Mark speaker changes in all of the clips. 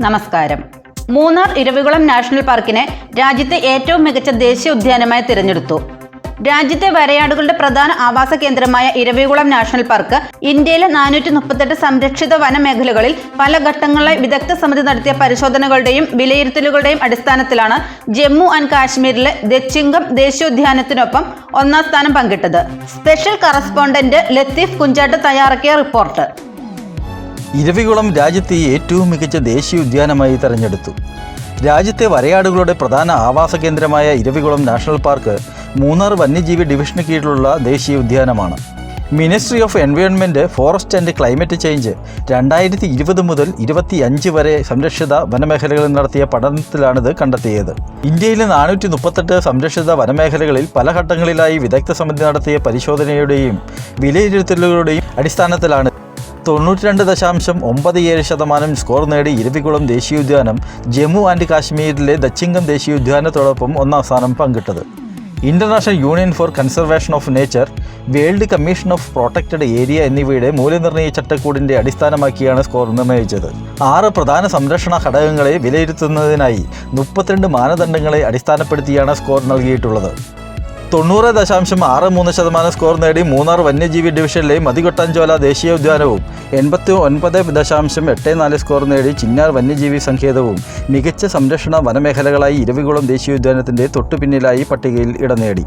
Speaker 1: നമസ്കാരം. മൂന്നാർ ഇരവികുളം നാഷണൽ പാർക്കിനെ രാജ്യത്തെ ഏറ്റവും മികച്ച ദേശീയ ഉദ്യാനമായി തിരഞ്ഞെടുത്തു. രാജ്യത്തെ വരയാടുകളുടെ പ്രധാന ആവാസ കേന്ദ്രമായ ഇരവികുളം നാഷണൽ പാർക്ക് ഇന്ത്യയിലെ നാനൂറ്റി മുപ്പത്തെട്ട് സംരക്ഷിത വനമേഖലകളിൽ പല ഘട്ടങ്ങളിലായി വിദഗ്ധ സമിതി നടത്തിയ പരിശോധനകളുടെയും വിലയിരുത്തലുകളുടെയും അടിസ്ഥാനത്തിലാണ് ജമ്മു ആൻഡ് കാശ്മീരിലെ ദച്ചിംഗം ദേശീയോദ്യാനത്തിനൊപ്പം ഒന്നാം സ്ഥാനം പങ്കിട്ടത്. സ്പെഷ്യൽ കറസ്പോണ്ടന്റ് ലത്തീഫ് കുഞ്ചാട്ട് തയ്യാറാക്കിയ റിപ്പോർട്ട്.
Speaker 2: ഇരവികുളം രാജ്യത്തെ ഏറ്റവും മികച്ച ദേശീയ ഉദ്യാനമായി തെരഞ്ഞെടുത്തു. രാജ്യത്തെ വരയാടുകളുടെ പ്രധാന ആവാസ കേന്ദ്രമായ ഇരവികുളം നാഷണൽ പാർക്ക് മൂന്നാർ വന്യജീവി ഡിവിഷന് കീഴിലുള്ള ദേശീയ ഉദ്യാനമാണ്. Ministry of environment forest and climate change രണ്ടായിരത്തി ഇരുപത് മുതൽ ഇരുപത്തി അഞ്ച് വരെ സംരക്ഷിത വനമേഖലകളിൽ നടത്തിയ പഠനത്തിലാണിത് കണ്ടെത്തിയത്. ഇന്ത്യയിലെ നാനൂറ്റി മുപ്പത്തെട്ട് സംരക്ഷിത വനമേഖലകളിൽ പല ഘട്ടങ്ങളിലായി വിദഗ്ധ സമിതി നടത്തിയ പരിശോധനയുടെയും വിലയിരുത്തലുകളുടെയും അടിസ്ഥാനത്തിലാണ് തൊണ്ണൂറ്റി രണ്ട് ദശാംശം ഒമ്പത് ഏഴ് ശതമാനം സ്കോർ നേടി ഇരവികുളം ദേശീയോദ്യാനം ജമ്മു ആൻഡ് കാശ്മീരിലെ ദച്ചിംഗം ദേശീയോദ്യാനത്തോടൊപ്പം ഒന്നാം സ്ഥാനം പങ്കിട്ടത്. International union for conservation of nature world commission of protected area എന്നിവയുടെ മൂല്യനിർണയ ചട്ടക്കൂടിന്റെ അടിസ്ഥാനമാക്കിയാണ് സ്കോർ നിർണയിച്ചത്. ആറ് പ്രധാന സംരക്ഷണ ഘടകങ്ങളെ വിലയിരുത്തുന്നതിനായി മുപ്പത്തിരണ്ട് മാനദണ്ഡങ്ങളെ അടിസ്ഥാനപ്പെടുത്തിയാണ് സ്കോർ നൽകിയിട്ടുള്ളത്. തൊണ്ണൂറ് ദശാംശം ആറ് മൂന്ന് ശതമാനം സ്കോർ നേടി മൂന്നാർ വന്യജീവി ഡിവിഷനിലെ മതികൊട്ടാഞ്ചോല ദേശീയ ഉദ്യാനവും എൺപത്തി ഒൻപത് ദശാംശം എട്ട് നാല് സ്കോർ നേടി ചിന്നാർ വന്യജീവി സങ്കേതവും മികച്ച സംരക്ഷണ വനമേഖലകളായി ഇരവികുളം ദേശീയ ഉദ്യാനത്തിന്റെ തൊട്ടുപിന്നിലായി പട്ടികയിൽ ഇടം നേടി.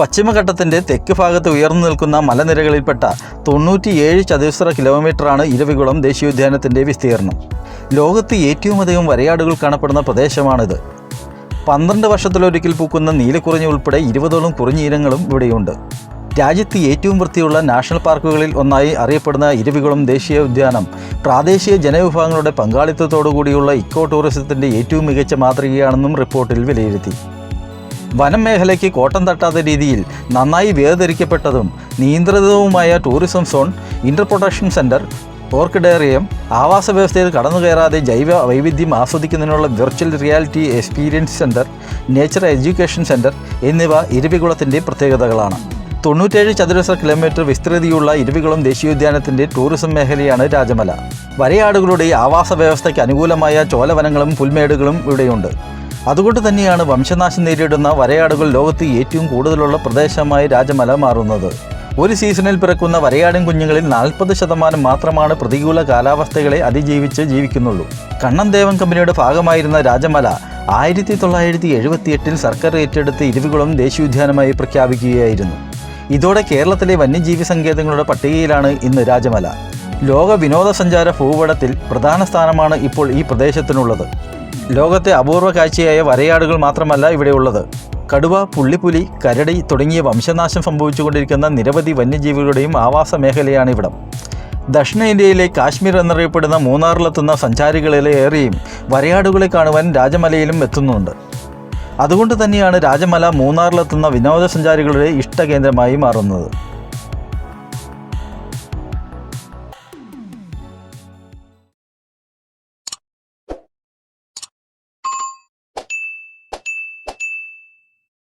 Speaker 2: പശ്ചിമഘട്ടത്തിന്റെ തെക്ക് ഭാഗത്ത് ഉയർന്നു നിൽക്കുന്ന മലനിരകളിൽപ്പെട്ട തൊണ്ണൂറ്റിയേഴ് ചതുരശ്ര കിലോമീറ്ററാണ് ഇരവികുളം ദേശീയോദ്യാനത്തിന്റെ വിസ്തീർണം ലോകത്ത് ഏറ്റവുമധികം വരയാടുകൾ കാണപ്പെടുന്ന പ്രദേശമാണിത്. പന്ത്രണ്ട് വർഷത്തിലൊരിക്കൽ പൂക്കുന്ന നീലക്കുറിഞ്ഞി ഉൾപ്പെടെ ഇരുപതോളം കുറിഞ്ഞിനങ്ങളും ഇവിടെയുണ്ട്. രാജ്യത്ത് ഏറ്റവും വൃത്തിയുള്ള നാഷണൽ പാർക്കുകളിൽ ഒന്നായി അറിയപ്പെടുന്ന ഇരുവികുളം ദേശീയ ഉദ്യാനം പ്രാദേശിക ജനവിഭാഗങ്ങളുടെ പങ്കാളിത്തത്തോടുകൂടിയുള്ള ഇക്കോ ടൂറിസത്തിന്റെ ഏറ്റവും മികച്ച മാതൃകയാണെന്നും റിപ്പോർട്ടിൽ വിലയിരുത്തി. വനം മേഖലയ്ക്ക് കോട്ടം തട്ടാത്ത രീതിയിൽ നന്നായി വേർതിരിക്കപ്പെട്ടതും നിയന്ത്രിതവുമായ tourism zone inter protection centre orchidarium ആവാസ വ്യവസ്ഥയിൽ കടന്നു കയറാതെ ജൈവ വൈവിധ്യം ആസ്വദിക്കുന്നതിനുള്ള virtual reality experience centre nature education centre എന്നിവ ഇരവികുളത്തിന്റെ പ്രത്യേകതകളാണ്. തൊണ്ണൂറ്റേഴ് ചതുരശ്ര കിലോമീറ്റർ വിസ്തൃതിയുള്ള ഇരുവികുളം ദേശീയോദ്യാനത്തിന്റെ ടൂറിസം മേഖലയാണ് രാജമല. വരയാടുകളുടെ ആവാസ വ്യവസ്ഥയ്ക്ക് അനുകൂലമായ ചോലവനങ്ങളും പുൽമേടുകളും ഇവിടെയുണ്ട്. അതുകൊണ്ട് തന്നെയാണ് വംശനാശം നേരിടുന്ന വരയാടുകൾ ലോകത്ത് ഏറ്റവും കൂടുതലുള്ള പ്രദേശമായി രാജമല മാറുന്നത്. ഒരു സീസണിൽ പിറക്കുന്ന വരയാടൻ കുഞ്ഞുങ്ങളിൽ നാൽപ്പത് ശതമാനം മാത്രമാണ് പ്രതികൂല കാലാവസ്ഥകളെ അതിജീവിച്ച് ജീവിക്കുന്നുള്ളൂ. കണ്ണൻ ദേവൻ കമ്പനിയുടെ ഭാഗമായിരുന്ന രാജമല ആയിരത്തി തൊള്ളായിരത്തി എഴുപത്തിയെട്ടിൽ സർക്കാർ ഏറ്റെടുത്ത് ഇരുവികുളം ദേശീയോദ്യാനമായി പ്രഖ്യാപിക്കുകയായിരുന്നു. ഇതോടെ കേരളത്തിലെ വന്യജീവി സങ്കേതങ്ങളുടെ പട്ടികയിലാണ് ഇന്ന് രാജമല. ലോക വിനോദസഞ്ചാര ഭൂപടത്തിൽ പ്രധാന സ്ഥാനമാണ് ഇപ്പോൾ ഈ പ്രദേശത്തിനുള്ളത്. ലോകത്തെ അപൂർവ കാഴ്ചയായ വരയാടുകൾ മാത്രമല്ല ഇവിടെയുള്ളത്. കടുവ പുള്ളിപ്പുലി കരടി തുടങ്ങിയ വംശനാശം സംഭവിച്ചുകൊണ്ടിരിക്കുന്ന നിരവധി വന്യജീവികളുടെയും ആവാസ മേഖലയാണ് ഇവിടം. ദക്ഷിണേന്ത്യയിലെ കാശ്മീർ എന്നറിയപ്പെടുന്ന മൂന്നാറിലെത്തുന്ന സഞ്ചാരികളിലേറെയും വരയാടുകളെ കാണുവാൻ രാജമലയിലും എത്തുന്നുണ്ട്. അതുകൊണ്ട് തന്നെയാണ് രാജമല മൂന്നാറിലെത്തുന്ന വിനോദസഞ്ചാരികളുടെ ഇഷ്ടകേന്ദ്രമായി മാറുന്നത്.